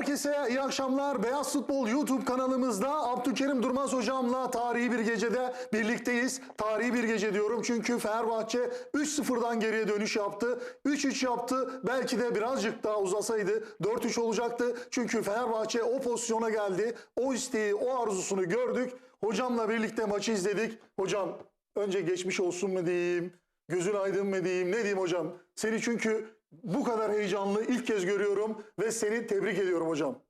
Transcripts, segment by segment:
Herkese iyi akşamlar. Beyaz Futbol YouTube kanalımızda Abdülkerim Durmaz hocamla tarihi bir gecede birlikteyiz. Tarihi bir gece diyorum çünkü Fenerbahçe 3-0'dan geriye dönüş yaptı. 3-3 yaptı. Belki de birazcık daha uzasaydı 4-3 olacaktı. Çünkü Fenerbahçe o pozisyona geldi. O isteği, o arzusunu gördük. Hocamla birlikte maçı izledik. Hocam önce geçmiş olsun mu diyeyim? Gözün aydın mı diyeyim? Ne diyeyim hocam? Seni çünkü bu kadar heyecanlı ilk kez görüyorum ve seni tebrik ediyorum hocam.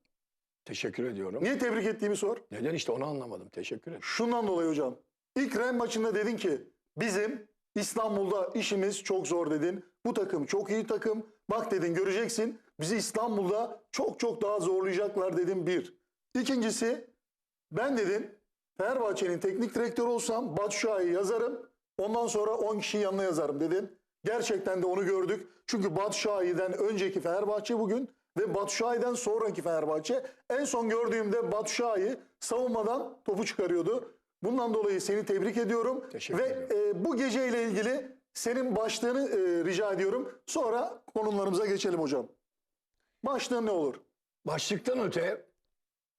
Teşekkür ediyorum. Niye tebrik ettiğimi sor. Neden işte onu anlamadım. Teşekkür ederim. Şundan dolayı hocam. İlk Ren maçında dedin ki bizim İstanbul'da işimiz çok zor dedin. Bu takım çok iyi takım. Bak dedin göreceksin bizi İstanbul'da çok çok daha zorlayacaklar dedim bir. İkincisi ben dedin Fenerbahçe'nin teknik direktörü olsam Batshuayi'yi yazarım. Ondan sonra 10 kişiyi yanına yazarım dedin. Gerçekten de onu gördük. Çünkü Batshuayi'den önceki Fenerbahçe bugün ve Batshuayi'den sonraki Fenerbahçe. En son gördüğümde Batshuayi savunmadan topu çıkarıyordu. Bundan dolayı seni tebrik ediyorum. Teşekkür ve ederim. e, bu geceyle ilgili senin başlığını e, rica ediyorum. Sonra konumlarımıza geçelim hocam. Başlığın ne olur? Başlıktan öte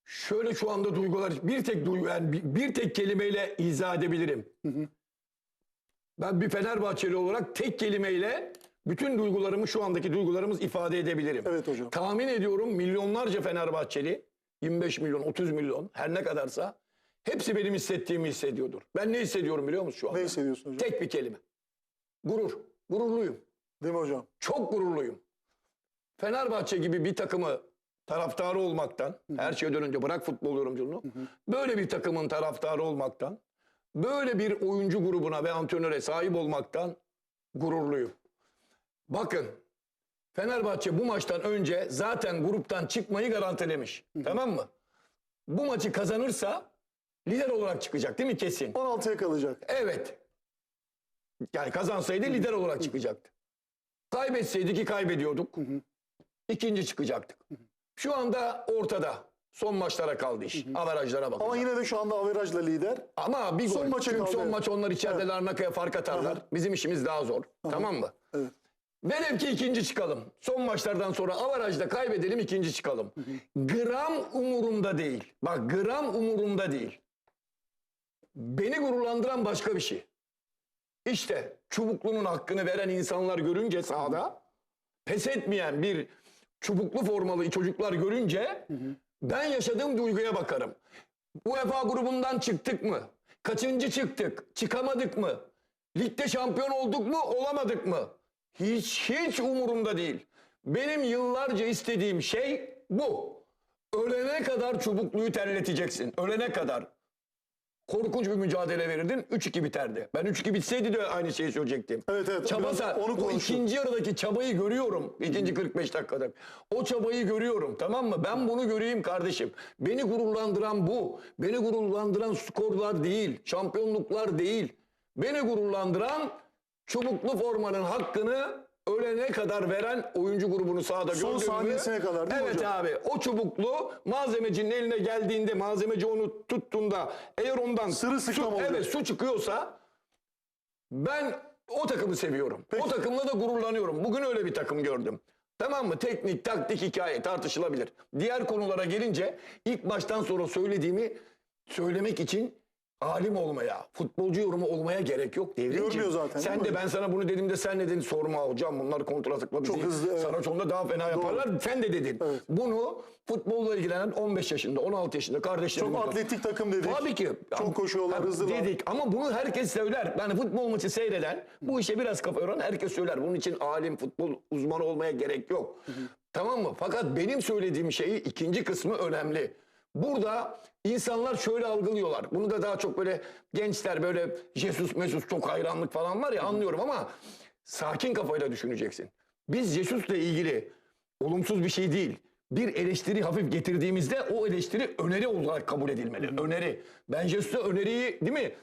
şöyle şu anda duygular bir tek duygu yani bir, bir tek kelimeyle izah edebilirim. Ben bir Fenerbahçeli olarak tek kelimeyle bütün duygularımı şu andaki duygularımız ifade edebilirim. Evet hocam. Tahmin ediyorum milyonlarca Fenerbahçeli 25 milyon 30 milyon her ne kadarsa hepsi benim hissettiğimi hissediyordur. Ben ne hissediyorum biliyor musun şu anda? Ne hissediyorsun hocam? Tek bir kelime. Gurur. Gururluyum. Değil mi hocam? Çok gururluyum. Fenerbahçe gibi bir takımı taraftarı olmaktan, her şeyden önce bırak futbol yorumculuğunu, böyle bir takımın taraftarı olmaktan, böyle bir oyuncu grubuna ve antrenöre sahip olmaktan gururluyum. Bakın, Fenerbahçe bu maçtan önce zaten gruptan çıkmayı garantilemiş. Tamam mı? Bu maçı kazanırsa lider olarak çıkacak değil mi kesin? 16'ya kalacak. Evet. Yani kazansaydı lider olarak çıkacaktı. Kaybetseydi ki kaybediyorduk. İkinci çıkacaktık. Şu anda ortada. Son maçlara kaldı iş. Averajlara bakın. Ama Ama, yine de şu anda averajla lider. bir Son gol. maça Çünkü kaldı, son evet. maç onlar içeride Larnaka'ya fark atarlar. Aha. Bizim işimiz daha zor. Tamam mı? Evet. Velev ki ikinci çıkalım. Son maçlardan sonra avarajda kaybedelim ikinci çıkalım. Gram umurumda değil. Bak gram umurumda değil. Beni gururlandıran başka bir şey. İşte çubuklunun hakkını veren insanlar görünce sahada pes etmeyen bir çubuklu formalı çocuklar görünce ben yaşadığım duyguya bakarım. UEFA grubundan çıktık mı? Kaçıncı çıktık? Çıkamadık mı? Ligde şampiyon olduk mu? Olamadık mı? Hiç hiç umurumda değil. Benim yıllarca istediğim şey bu. Ölene kadar çubukluyu terleteceksin. Ölene kadar. Korkunç bir mücadele verirdin. 3-2 biterdi. Ben 3-2 bitseydi de aynı şeyi söyleyecektim. Evet, evet. Çabasa, Biraz onu o ikinci yarıdaki çabayı görüyorum. İkinci 45 dakikada. O çabayı görüyorum tamam mı? Ben bunu göreyim kardeşim. Beni gururlandıran bu. Beni gururlandıran skorlar değil. Şampiyonluklar değil. Beni gururlandıran çubuklu formanın hakkını ölene kadar veren oyuncu grubunu sahada Son gördüğümü- saniyesine kadar değil mi evet hocam? abi o çubuklu malzemecinin eline geldiğinde malzemeci onu tuttuğunda eğer ondan Sırılsıklam su, olacak. evet su çıkıyorsa ben o takımı seviyorum. Peki. O takımla da gururlanıyorum. Bugün öyle bir takım gördüm. Tamam mı? Teknik, taktik, hikaye tartışılabilir. Diğer konulara gelince ilk baştan sonra söylediğimi söylemek için alim olmaya, futbolcu yorumu olmaya gerek yok devrimci. Görmüyor zaten, Sen de ben sana bunu dediğimde sen ne dedin sorma hocam bunlar kontra tıkla bizi. Çok hızlı, evet. Sana sonunda daha fena yaparlar. Sen de dedin. Evet. Bunu futbolla ilgilenen 15 yaşında, 16 yaşında kardeşlerim. Çok atletik takım dedik. Tabii ki. Çok koşuyorlar, Ha, hızlılar. Dedik ama bunu herkes söyler. Yani futbol maçı seyreden, bu işe biraz kafa yoran herkes söyler. Bunun için alim, futbol uzmanı olmaya gerek yok. Tamam mı? Fakat benim söylediğim şeyi ikinci kısmı önemli. Burada insanlar şöyle algılıyorlar. Bunu da daha çok böyle gençler böyle Jesus Mesus çok hayranlık falan var ya anlıyorum ama sakin kafayla düşüneceksin. Biz Jesus'la ilgili olumsuz bir şey değil. Bir eleştiri hafif getirdiğimizde o eleştiri öneri olarak kabul edilmeli. Öneri. Ben Jesus'a öneriyi değil mi?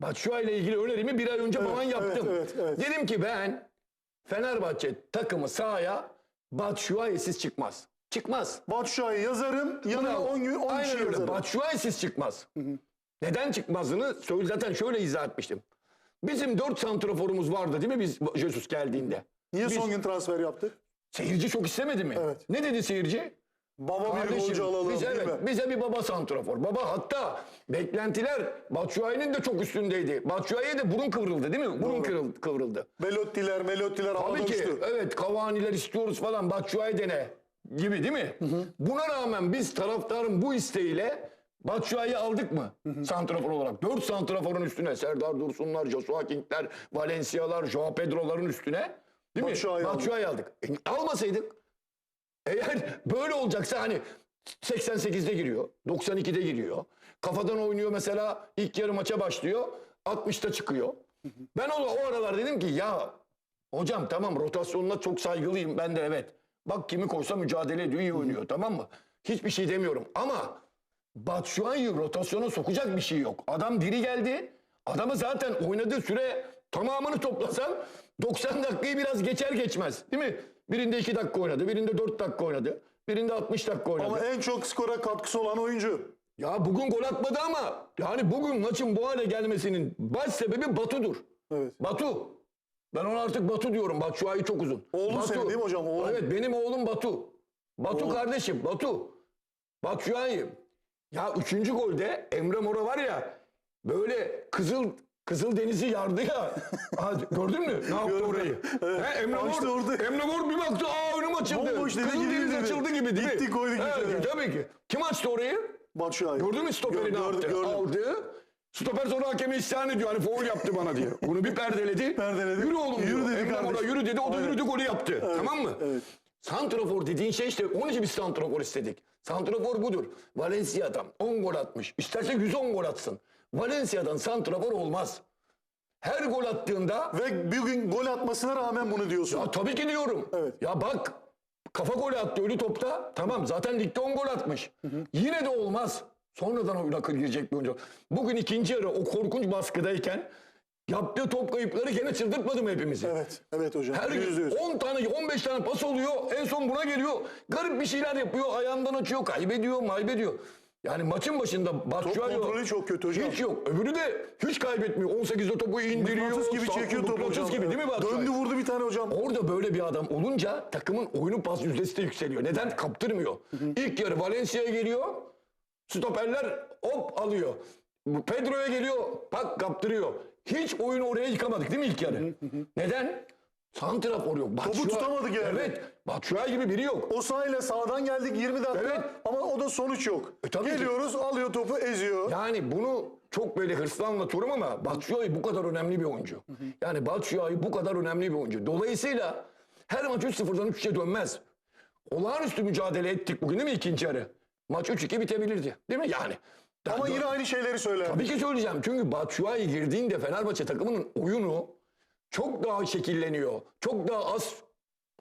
Batshuayi ile ilgili önerimi bir ay önce falan yaptım. evet, evet. Dedim ki ben Fenerbahçe takımı sahaya Batshuayi'siz çıkmaz. Çıkmaz. Batshuayi yazarım. Yanına Bravo. 10 gün 10 Aynen kişi öyle. yazarım. Batshuayi'siz çıkmaz. Neden çıkmazını söyle zaten şöyle izah etmiştim. Bizim dört santraforumuz vardı değil mi biz Jesus geldiğinde? Niye Biz- son gün transfer yaptık? Seyirci çok istemedi mi? Evet. Ne dedi seyirci? Baba bir golcü alalım biz, evet, mi? bize bir baba santrafor. Baba hatta beklentiler Batshuayi'nin de çok üstündeydi. Batshuayi'ye de burun kıvrıldı değil mi? Burun kıvrıl- kıvrıldı. Melottiler, melottiler Tabii ki uçtu. evet Cavani'ler istiyoruz falan Batshuayi dene gibi değil mi? Buna rağmen biz taraftarın bu isteğiyle Batshuayi'yi aldık mı? Santrafor olarak. Dört santraforun üstüne Serdar Dursunlar, Joshua King'ler, Valencia'lar, Joao Pedro'ların üstüne değil mi? Batshuayi'yi aldık. Aldık. E, almasaydık eğer böyle olacaksa hani 88'de giriyor, 92'de giriyor. Kafadan oynuyor mesela ilk yarı maça başlıyor, 60'ta çıkıyor. Ben o, o aralar dedim ki ya hocam tamam rotasyonuna çok saygılıyım ben de evet. Bak kimi koysa mücadele ediyor, iyi oynuyor tamam mı? Hiçbir şey demiyorum ama Batshuayi'yi rotasyona sokacak bir şey yok. Adam diri geldi. Adamı zaten oynadığı süre tamamını toplasan 90 dakikayı biraz geçer geçmez. Değil mi? Birinde 2 dakika oynadı, birinde 4 dakika oynadı. Birinde 60 dakika oynadı. Ama en çok skora katkısı olan oyuncu. Ya bugün gol atmadı ama yani bugün maçın bu hale gelmesinin baş sebebi Batu'dur. Evet. Batu. Ben ona artık Batu diyorum. Batshuayi çok uzun. Oğlun Batu. senin değil mi hocam? Oğlun. Evet benim oğlum Batu. Batu kardeşim Batu. Batshuayi. Ya üçüncü golde Emre Mora var ya böyle Kızıl Kızıl Deniz'i yardı ya. Ha, gördün mü? Ne yaptı Gördüm. orayı? Evet. He, Emre, Ha, Mor, orada. Emre Mor bir baktı aa önüm açıldı. Bomboş dedi, Kızıl girdi Deniz dedi. açıldı gibi değil mi? Gitti, koyduk Evet, içeri. Tabii ki. Kim açtı orayı? Batshuayi. Gördün mü stoperi ne gördüm, yaptı? gördüm. Aldı. Stoper sonra hakeme isyan ediyor. Hani foul yaptı bana diye. Bunu bir perdeledi. Perdeledi. Yürü oğlum Yürü diyor. dedi Emre Mora yürü dedi. O da Aynen. yürüdü golü yaptı. Tamam mı? evet. Santrafor dediğin şey işte onun için biz santrafor istedik. Santrafor budur. Valencia'dan 10 gol atmış. İsterse 110 gol atsın. Valencia'dan santrafor olmaz. Her gol attığında Ve bugün gol atmasına rağmen bunu diyorsun. ya tabii ki diyorum. Evet. Ya bak kafa golü attı ölü topta. Tamam zaten ligde 10 gol atmış. Yine de olmaz. Sonradan oyuna girecek bir oyuncu. Bugün ikinci yarı o korkunç baskıdayken yaptığı top kayıpları gene çıldırtmadı mı hepimizi? Evet. Evet hocam. Her Yüzde gün yüz. 10 tane 15 tane pas oluyor. En son buna geliyor. Garip bir şeyler yapıyor. Ayağından açıyor. Kaybediyor maybediyor. Yani maçın başında Batshuayi kontrolü çok kötü hocam. Hiç yok. Öbürü de hiç kaybetmiyor. 18'de topu indiriyor. Mıknatıs gibi çekiyor topu mıknatıs hocam. gibi değil mi Batshuayi? Döndü vurdu bir tane hocam. Orada böyle bir adam olunca takımın oyunu pas yüzdesi de yükseliyor. Neden? Kaptırmıyor. İlk yarı Valencia'ya geliyor. Stoperler hop alıyor. Pedro'ya geliyor. Bak kaptırıyor. Hiç oyunu oraya yıkamadık değil mi ilk yarı? Neden? Santrafor yok. Batshuayi- tutamadık yani. Evet. Batshuayi gibi biri yok. O sahayla sağdan geldik 20 dakika Evet. ama o da sonuç yok. E, tabii ki. Geliyoruz alıyor topu eziyor. Yani bunu çok böyle hırslı anlatıyorum ama Batshuayi bu kadar önemli bir oyuncu. Yani Batshuayi bu kadar önemli bir oyuncu. Dolayısıyla her maç 3-0'dan 3'e dönmez. Olağanüstü mücadele ettik bugün değil mi ikinci yarı? Maç 3-2 bitebilirdi. Değil mi yani? ama Daha- yine aynı şeyleri söyler. Tabii ki söyleyeceğim. Çünkü Batshuayi girdiğinde Fenerbahçe takımının oyunu çok daha şekilleniyor. Çok daha az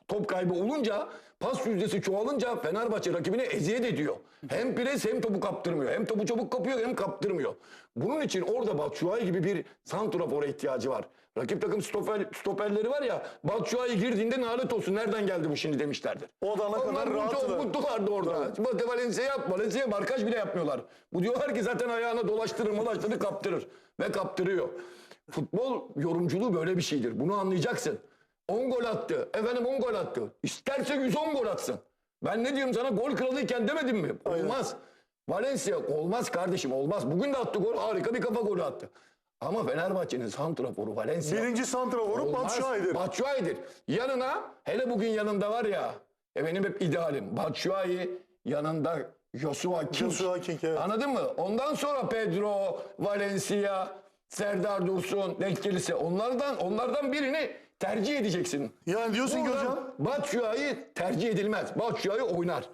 top kaybı olunca pas yüzdesi çoğalınca Fenerbahçe rakibine eziyet ediyor. Hem pres hem topu kaptırmıyor. Hem topu çabuk kapıyor hem kaptırmıyor. Bunun için orada Batshuayi gibi bir santrafora ihtiyacı var. Rakip takım stoper, stoperleri var ya Batshuayi girdiğinde nalet olsun nereden geldi bu şimdi demişlerdir. O da ne kadar mutlu, mutlulardı orada. Bak Valencia yap. Valencia markaj bile yapmıyorlar. Bu diyorlar ki zaten ayağına dolaştırır molaştırır kaptırır. Ve kaptırıyor. Futbol yorumculuğu böyle bir şeydir. Bunu anlayacaksın. 10 gol attı. Efendim 10 gol attı. İsterse 110 gol atsın. Ben ne diyorum sana gol kralıyken demedim mi? Olmaz. Valencia olmaz kardeşim olmaz. Bugün de attı gol. Harika bir kafa golü attı. Ama Fenerbahçe'nin santraforu Valencia. Birinci santraforu. Batshuayi'dir. Batshuayi'dir. Yanına hele bugün yanında var ya e benim hep idealim. Batshuayi yanında Joshua King. Joshua King, evet. Anladın mı? Ondan sonra Pedro, Valencia, Serdar Dursun denk gelirse onlardan onlardan birini tercih edeceksin. Yani diyorsun ki Buradan hocam Batshuayi tercih edilmez. Batshuayi oynar.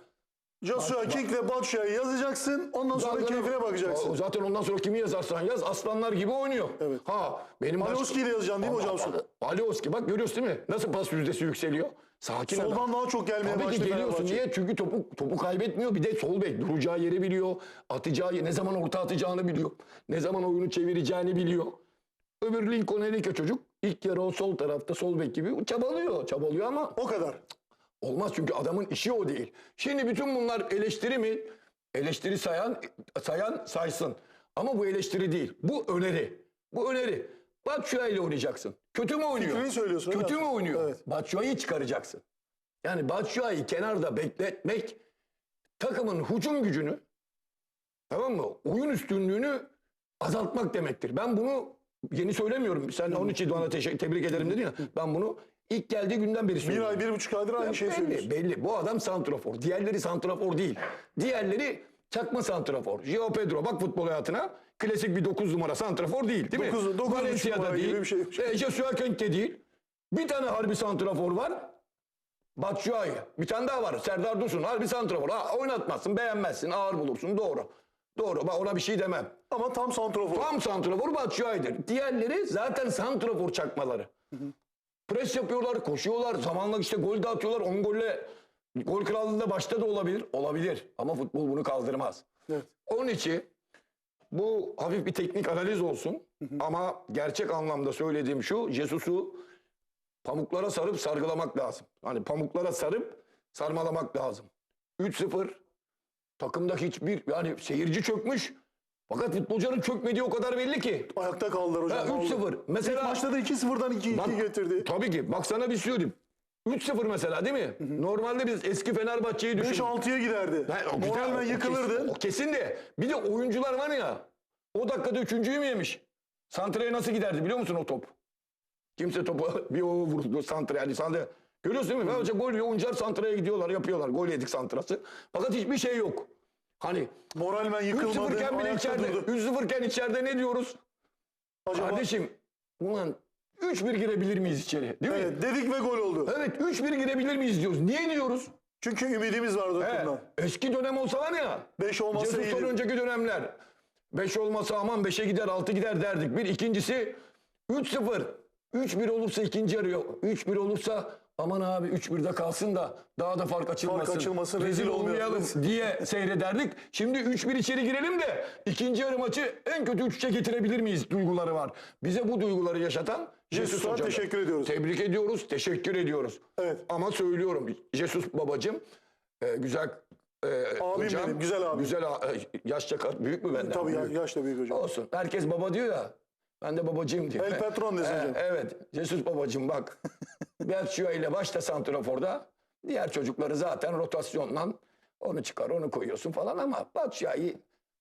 Joshua King ve Batshuayi yazacaksın ondan sonra keyfine bakacaksın. Zaten ondan sonra kimi yazarsan yaz aslanlar gibi oynuyor. Evet. Ha benim baş- Alioski'yi de yazacaksın değil mi hocam? Alioski bak görüyorsun değil mi? Nasıl pas yüzdesi yükseliyor? Sakin adam. Soldan daha çok gelmeye Tabii ki başladı geliyorsun. Fenerbahçe. Niye? Çünkü topu, topu kaybetmiyor. Bir de sol bek duracağı yeri biliyor. Atacağı ne zaman orta atacağını biliyor. Ne zaman oyunu çevireceğini biliyor. Öbür Lincoln Enrique çocuk ilk yarı o sol tarafta sol bek gibi çabalıyor. Çabalıyor ama O kadar. Olmaz çünkü adamın işi o değil. Şimdi bütün bunlar eleştiri mi? Eleştiri sayan sayan saysın. Ama bu eleştiri değil. Bu öneri. Bu öneri. Batshuayi ile oynayacaksın. Kötü mü oynuyor? Fikrini söylüyorsun, Kötü mü oynuyor? Evet. Batshuayi'yi çıkaracaksın. Yani Batshuayi'yi kenarda bekletmek takımın hücum gücünü tamam mı? Oyun üstünlüğünü azaltmak demektir. Ben bunu yeni söylemiyorum. Sen onun için teşekkür, tebrik ederim dedin ya. Ben bunu ilk geldiği günden beri Bir söylüyorum. ay, bir buçuk aydır aynı şeyi belli, söylüyorsun. belli. Bu adam santrafor. Diğerleri santrafor değil. Diğerleri çakma santrafor. Gio Pedro bak futbol hayatına. Klasik bir 9 numara santrafor değil değil mi? Dokuz- dokuz buçuk Valencia'da numara gibi değil. bir şey. E, Jesus Kent de değil. Bir tane harbi santrafor var. Batshuayi. Bir tane daha var. Serdar Dursun. Harbi santrafor. Ha, oynatmazsın, beğenmezsin, ağır bulursun. Doğru. Doğru. Ben ona bir şey demem. Ama tam santrofor. Tam santrafor Batshuayi'dir. Diğerleri zaten santrafor çakmaları. Pres yapıyorlar, koşuyorlar. Zamanla işte gol de atıyorlar. 10 golle gol krallığında başta da olabilir. Olabilir. Ama futbol bunu kaldırmaz. Evet. Onun için bu hafif bir teknik analiz olsun. Ama gerçek anlamda söylediğim şu. Jesus'u pamuklara sarıp sargılamak lazım. Hani pamuklara sarıp sarmalamak lazım. 3-0 takımda hiçbir yani seyirci çökmüş. Fakat futbolcuların çökmediği o kadar belli ki. Ayakta kaldılar hocam. Ha, 3-0. vallahi. Mesela- İlk maçta da 2-0'dan 2-2 Bak, getirdi. Tabii ki. Bak sana bir şey söyleyeyim. 3-0 mesela değil mi? Normalde biz eski Fenerbahçe'yi düşün. 5-6'ya giderdi. Moralmen o kesin- yıkılırdı. O kesin de. Bir de oyuncular var ya. O dakikada üçüncüyü mü yemiş? Santra'ya nasıl giderdi biliyor musun o top? Kimse topu bir o vurdu Santra'ya. Yani Santra. Görüyorsun değil mi? Fenerbahçe gol yiyor. Oyuncular Santra'ya gidiyorlar yapıyorlar. Gol yedik Santra'sı. Fakat hiçbir şey yok. Hani Moralmen yıkılmadı. 3-0 iken bile ayakta içeride, durdu. 3-0 iken içeride ne diyoruz? Acaba, Kardeşim ulan 3-1 girebilir miyiz içeri? Değil mi? evet, dedik ve gol oldu. Evet 3-1 girebilir miyiz diyoruz. Niye diyoruz? Çünkü ümidimiz vardı takımdan. eski dönem olsa var ya. 5 olmasa iyiydi. önceki dönemler. 5 olmasa aman 5'e gider 6 gider derdik. Bir ikincisi 3-0. 3-1 olursa ikinci yarı yok. 3-1 olursa aman abi 3-1'de kalsın da daha da fark açılmasın. açılmasın, rezil rezil olmayalım. diye seyrederdik. Şimdi 3-1 içeri girelim de ikinci yarı maçı en kötü 3'e getirebilir miyiz duyguları var. Bize bu duyguları yaşatan Jesus hocam. teşekkür ediyoruz. Tebrik ediyoruz, teşekkür ediyoruz. Evet. Ama söylüyorum Jesus babacım e, güzel e, Abim hocam, benim, güzel abim. Güzel e, yaşça ka- büyük mü benden? Tabii Büyük. yaşta büyük hocam. Olsun. Herkes baba diyor ya. Ben de babacığım diyor. El patron desin E, hocam. Evet. Jesus babacığım bak. Belçia ile başta santraforda. Diğer çocukları zaten rotasyonla onu çıkar onu koyuyorsun falan ama Batshuayi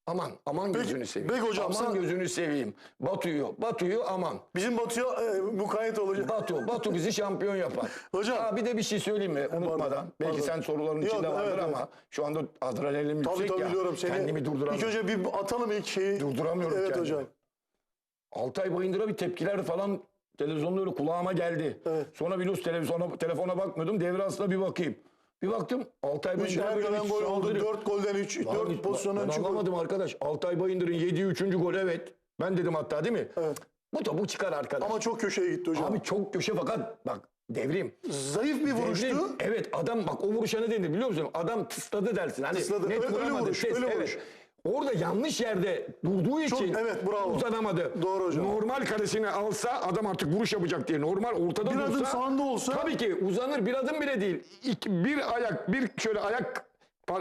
aman aman Peki- gözünü seveyim. peki hocam, aman sen- gözünü seveyim. Batu'yu Batu'yu aman. Bizim Batu'ya e, mukayyet olacak. Batu, Batu bizi şampiyon yapar. Hocam. Ha, bir de bir şey söyleyeyim mi unutmadan. Belki pardon. sen soruların Yok, içinde vardır evet, ama şu anda adrenalin Tabii yüksek tabii ya. biliyorum seni. Kendimi durduramıyorum. İlk önce bir atalım ilk şeyi. Durduramıyorum Evet kendimi. hocam. Altay Bayındır'a bir tepkiler falan televizyonda öyle kulağıma geldi. Evet. Sonra biliyorsun televizyona, telefona bakmıyordum. Devre arasında bir bakayım. Bir baktım Altay 3 Bayındır'a her böyle gelen gol oldu. saldırı. 4 golden 3, Lan 4 hiç- pozisyondan Ben 3 gol. anlamadım arkadaş. Altay Bayındır'ın yediği üçüncü gol evet. Ben dedim hatta değil mi? Evet. Bu topu çıkar arkadaş. Ama çok köşeye gitti hocam. Abi çok köşe fakat bak devrim. Zayıf bir vuruştu. Devrim, Evet adam bak o vuruşa ne denir biliyor musun? Adam tısladı dersin. Hani Tısladı. net Öyle- öyle vuruş, ses, öyle evet. Orada yanlış yerde durduğu için evet, bravo. uzanamadı. Doğru hocam. Normal karesini alsa adam artık vuruş yapacak diye. Normal ortada Bir dursa. adım sağında olsa- Tabii ki uzanır bir adım bile değil. İki, bir ayak bir şöyle ayak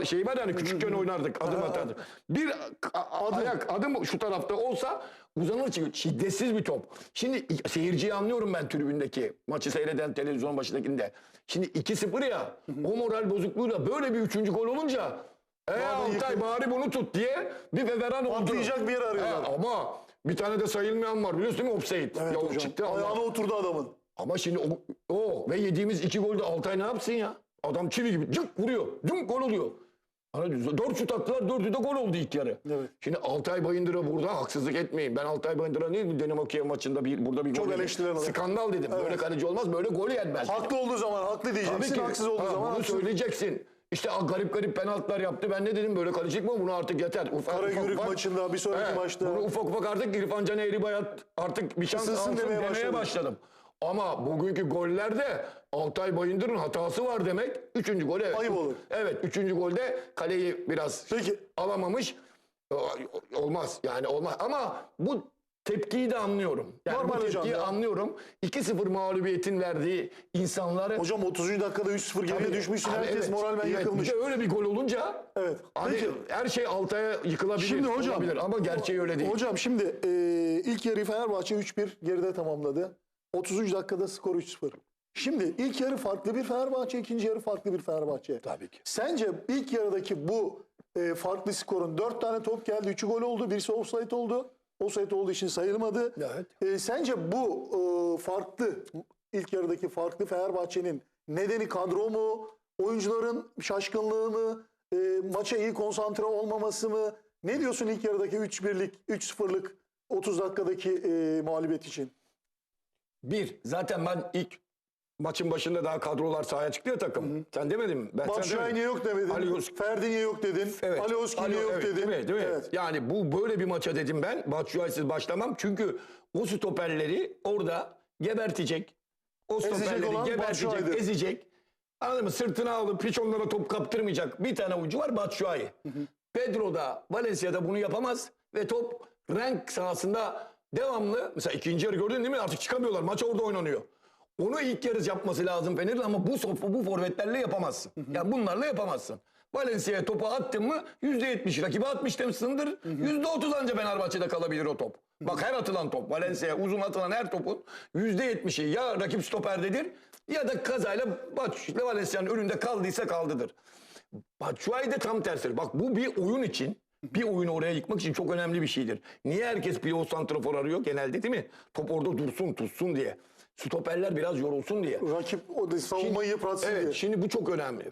şey var yani küçükken oynardık adım atardık. Bir a- ayak adım şu tarafta olsa uzanır çünkü şiddetsiz bir top. Şimdi seyirciyi anlıyorum ben tribündeki maçı seyreden televizyon başındakinde. Şimdi 2-0 ya o moral bozukluğuyla böyle bir üçüncü gol olunca e Altay bari bunu tut diye bir feveran oldu. Atlayacak bir yer arıyorlar. He, ama bir tane de sayılmayan var biliyorsun değil mi? Offside. Evet ya o hocam. çıktı ama. Ayağına oturdu adamın. Ama şimdi o, o ve yediğimiz iki golde Altay ne yapsın ya? Adam çivi gibi cık vuruyor. Cık gol oluyor. Hani dört şut attılar dördü de gol oldu ilk yarı. Evet. Şimdi Altay Bayındır'a burada haksızlık etmeyin. Ben Altay Bayındır'a mi Dinamo Kiev maçında bir, burada bir Çok eleştirilen. Skandal dedim. Böyle kaleci olmaz böyle gol yenmez. Haklı olduğu zaman haklı diyeceksin. Haksız olduğu Ha, zaman bunu söyleyeceksin. İşte garip garip penaltılar yaptı. Ben ne dedim böyle kalecilik mi? Bunu artık yeter. Ufak, Karagümrük maçında, bir sonraki maçta. Bunu ufak ufak artık İrfan Can Eğribayat artık bir şans alsın demeye demeye, başladı. başladım. Ama bugünkü gollerde Altay Bayındır'ın hatası var demek. Üçüncü gol evet. Ayıp olur. Evet üçüncü golde kaleyi biraz Peki. alamamış. Olmaz yani olmaz. Ama bu tepkiyi de anlıyorum. Yani Normal bu hocam tepkiyi ya. anlıyorum. 2-0 mağlubiyetin verdiği insanları Hocam 30. dakikada 3-0 geriye düşmüşsün. Abi Herkes evet, moralmen evet. yıkılmış. Bir de öyle bir gol olunca Evet. Abi Peki. her şey Altay'a yıkılabilir. Şimdi hocam- olabilir ama gerçeği öyle değil. Hocam şimdi e, ilk yarıyı Fenerbahçe 3-1 geride tamamladı. 30. dakikada skor 3-0. Şimdi ilk yarı farklı bir Fenerbahçe, ikinci yarı farklı bir Fenerbahçe. Tabii ki. Sence ilk yarıdaki bu e, farklı skorun dört tane top geldi, üçü gol oldu, birisi offside oldu. Offside olduğu için sayılmadı. Evet. E, sence bu e, farklı, ilk yarıdaki farklı Fenerbahçe'nin nedeni kadro mu, oyuncuların şaşkınlığı mı, e, maça iyi konsantre olmaması mı? Ne diyorsun ilk yarıdaki 3-1'lik, 3-0'lık 30 dakikadaki e, mağlubiyet için? Bir, zaten ben ilk maçın başında daha kadrolar sahaya çıktı ya takım. Sen demedin mi? Ben, sen Batshuayi niye yok demedin? Ali Yus- Ferdi niye yok dedin? Evet. Ali Oski niye yok evet, dedin? Değil mi? Değil mi? Evet. Yani bu böyle bir maça dedim ben. Batshuayi'siz başlamam. Çünkü o stoperleri orada gebertecek. O stoperleri gebertecek, ezecek. Anladın mı? Sırtına alıp hiç onlara top kaptırmayacak bir tane oyuncu var Batshuayi. Pedro da Valencia'da bunu yapamaz ve top renk sahasında devamlı mesela ikinci yarı gördün değil mi? Artık çıkamıyorlar. Maç orada oynanıyor. Onu ilk yarı yapması lazım Fener'in ama bu sofu bu forvetlerle yapamazsın. Yani bunlarla yapamazsın. Valencia'ya topu attın mı %70 rakibe atmıştımsındır. %30 anca Fenerbahçe'de kalabilir o top. Bak her atılan top Valencia'ya uzun atılan her topun %70'i ya rakip stoperdedir ya da kazayla Batshuayi Valencia'nın önünde kaldıysa kaldıdır. Batshuayi de tam tersi. Bak bu bir oyun için bir oyunu oraya yıkmak için çok önemli bir şeydir. Niye herkes pivot santrafor arıyor genelde değil mi? Top orada dursun tutsun diye. Stoperler biraz yorulsun diye. Rakip o da savunmayı yıpratsın Evet diye. şimdi bu çok önemli.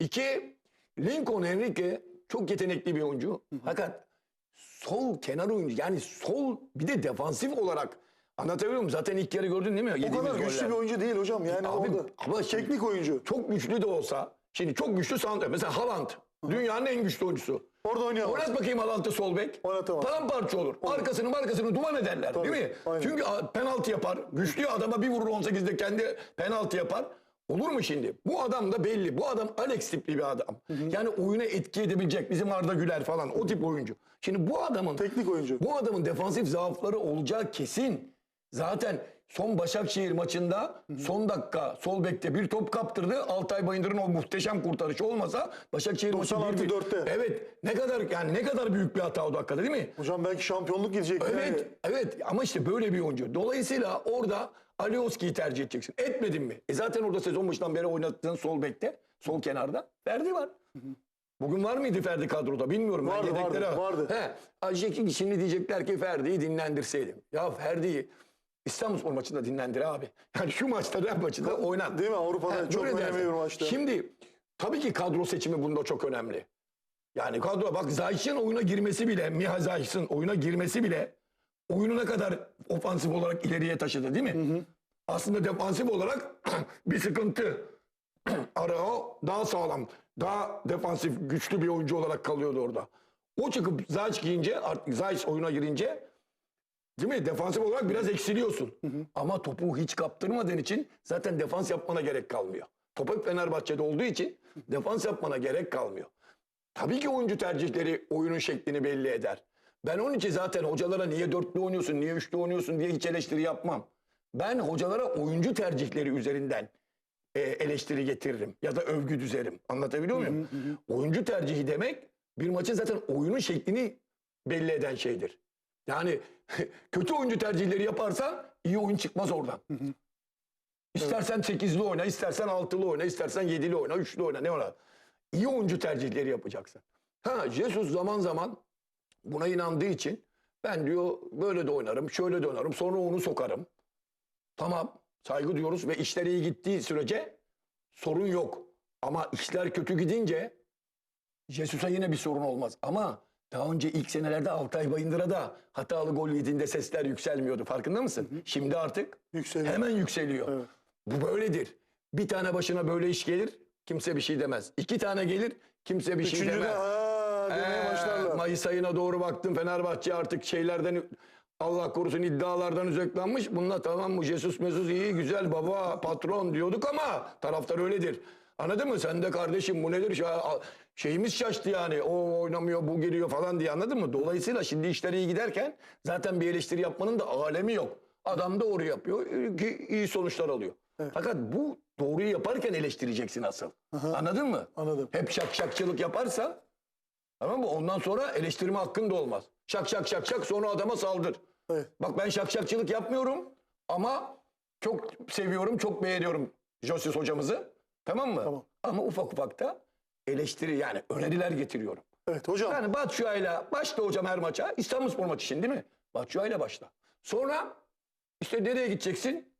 İki, Lincoln Henrique çok yetenekli bir oyuncu. Fakat sol kenar oyuncu yani sol bir de defansif olarak anlatabiliyor muyum? Zaten ilk yarı gördün değil mi? O Yediğimiz kadar güçlü goller. bir oyuncu değil hocam. Yani Abi, orada ama teknik oyuncu. Çok güçlü de olsa şimdi çok güçlü santrafor. Mesela Haaland dünyanın en güçlü oyuncusu. Orada oynayamaz. Oynat bakayım Haaland'ı sol bek. Oynatamaz. Paramparça olur. Arkasını markasını duman ederler Tabii, değil mi? aynen. Çünkü penaltı yapar. Güçlü adama bir vurur 18'de kendi penaltı yapar. Olur mu şimdi? Bu adam da belli. Bu adam Alex tipli bir adam. Yani oyuna etki edebilecek. Bizim Arda Güler falan o tip oyuncu. Şimdi bu adamın Teknik oyuncu. bu adamın defansif zaafları olacağı kesin. Zaten son Başakşehir maçında son dakika sol bekte bir top kaptırdı. Altay Bayındır'ın o muhteşem kurtarışı olmasa Başakşehir maçı 90 artı 1-1. dörtte. Evet. Ne kadar yani ne kadar büyük bir hata o dakikada değil mi? Hocam belki şampiyonluk gidecek. Evet, Yani. evet ama işte böyle bir oyuncu. Dolayısıyla orada Alioski'yi tercih edeceksin. Etmedin mi? E zaten orada sezon başından beri oynattığın sol bekte, sol kenarda Ferdi var. Bugün var mıydı Ferdi kadroda bilmiyorum. Vardı, ben yedeklere vardı, vardı. He, Ajeki şimdi diyecekler ki Ferdi'yi dinlendirseydim. Ya Ferdi'yi İstanbulspor maçında dinlendir abi. Yani şu maçta Real maçında oynat. Değil mi? Avrupa'da He, çok önemli bir maçta. Şimdi tabii ki kadro seçimi bunda çok önemli. Yani kadro bak Zayç'ın oyuna girmesi bile, Miha Zayç'ın oyuna girmesi bile oyunu ne kadar ofansif olarak ileriye taşıdı değil mi? Aslında defansif olarak bir sıkıntı. Arao daha sağlam, daha defansif, güçlü bir oyuncu olarak kalıyordu orada. O çıkıp Zayç giyince, artık Zayç oyuna girince Değil mi? Defansif olarak biraz eksiliyorsun. Ama topu hiç kaptırmadığın için zaten defans yapmana gerek kalmıyor. Top hep Fenerbahçe'de olduğu için defans yapmana gerek kalmıyor. Tabii ki oyuncu tercihleri oyunun şeklini belli eder. Ben onun için zaten hocalara niye dörtlü oynuyorsun, niye üçlü oynuyorsun diye hiç eleştiri yapmam. Ben hocalara oyuncu tercihleri üzerinden e, eleştiri getiririm ya da övgü düzerim. Anlatabiliyor muyum? Oyuncu tercihi demek bir maçın zaten oyunun şeklini belli eden şeydir. Yani kötü oyuncu tercihleri yaparsan iyi oyun çıkmaz oradan. İstersen 8'li oyna, istersen 6'lı oyna, istersen 7'li oyna, 3'lü oyna ne oyna. İyi oyuncu tercihleri yapacaksın. Ha Jesus zaman zaman buna inandığı için ben diyor böyle de oynarım, şöyle de oynarım, sonra onu sokarım. Tamam saygı diyoruz ve işler iyi gittiği sürece sorun yok. Ama işler kötü gidince Jesus'a yine bir sorun olmaz. Ama daha önce ilk senelerde Altay Bayındır'a da hatalı gol yediğinde sesler yükselmiyordu. Farkında mısın? Şimdi artık Yükseliyor. hemen yükseliyor. Evet. Bu böyledir. Bir tane başına böyle iş gelir kimse bir şey demez. İki tane gelir kimse bir şey Üçüncü de demez. demeye Ee. Mayıs ayına doğru baktım Fenerbahçe artık şeylerden Allah korusun iddialardan uzaklanmış. Bununla tamam mı Jesus Mesut iyi güzel baba patron diyorduk ama taraftar öyledir. Anladın mı? Sen de kardeşim bu nedir? Şeyimiz şaştı yani. O oynamıyor, bu giriyor falan diye anladın mı? Dolayısıyla şimdi işler iyi giderken zaten bir eleştiri yapmanın da alemi yok. Adam doğru yapıyor, ki iyi sonuçlar alıyor. Fakat bu doğruyu yaparken eleştireceksin asıl. Anladın mı? Anladım. Hep şak şakçılık yaparsa Tamam mı? Ondan sonra eleştirme hakkın da olmaz. Şak şak şak şak sonra adama saldır. Evet. Bak ben şak şakçılık yapmıyorum ama çok seviyorum, çok beğeniyorum. Josis hocamızı. Tamam mı? Tamam. Ama ufak ufak da eleştiri yani öneriler getiriyorum. Evet hocam. Yani Batshuayi'yle başla hocam her maça. İstanbulspor maçı için değil mi? Batshuayi'yle başla. Sonra işte nereye gideceksin?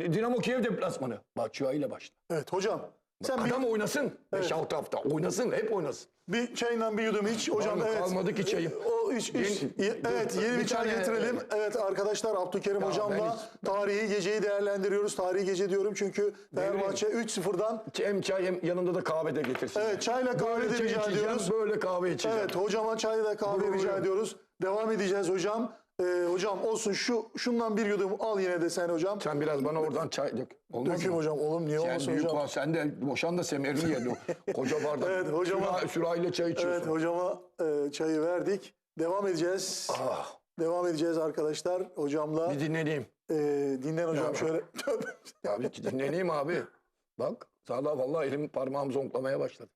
Dinamo Kiev deplasmanı. Batshuayi'yle başla. Evet hocam. Sen bir, Adam oynasın. 5-6 hafta. Oynasın. Hep oynasın. bir çayından bir yudum iç. Hocam Var evet. Kalmadı ki çayım. O iç, iç. Yeni- evet yeni bir, Bir çay tane- getirelim. Evet arkadaşlar Abdülkerim Ya hocamla ben tarihi geceyi değerlendiriyoruz. Tarihi gece diyorum çünkü Fenerbahçe 3-0'dan Hem çay hem yanında da kahve de getirsin. Evet, çayla kahve Böyle de rica ediyoruz. Böyle kahve içeceğim. Evet hocama çay da kahve Buyurun, rica buyurun. ediyoruz. Devam edeceğiz hocam. Ee, hocam olsun şu şundan bir yudum al yine de sen hocam. Sen biraz bana oradan çay dök. Olmaz Döküm mı? hocam oğlum niye Sen olmasın büyük hocam? sen de boşan da semerini ye. Koca bardak. Evet, hocama- Süra, sürahiyle çay içiyorsun. Evet hocama e, çayı verdik. Devam edeceğiz. Ah, Devam edeceğiz arkadaşlar hocamla. bir dinleneyim. E, dinlen hocam Ya. şöyle. Ya bir dinleneyim abi. Bak sağda vallahi elim parmağım zonklamaya başladı.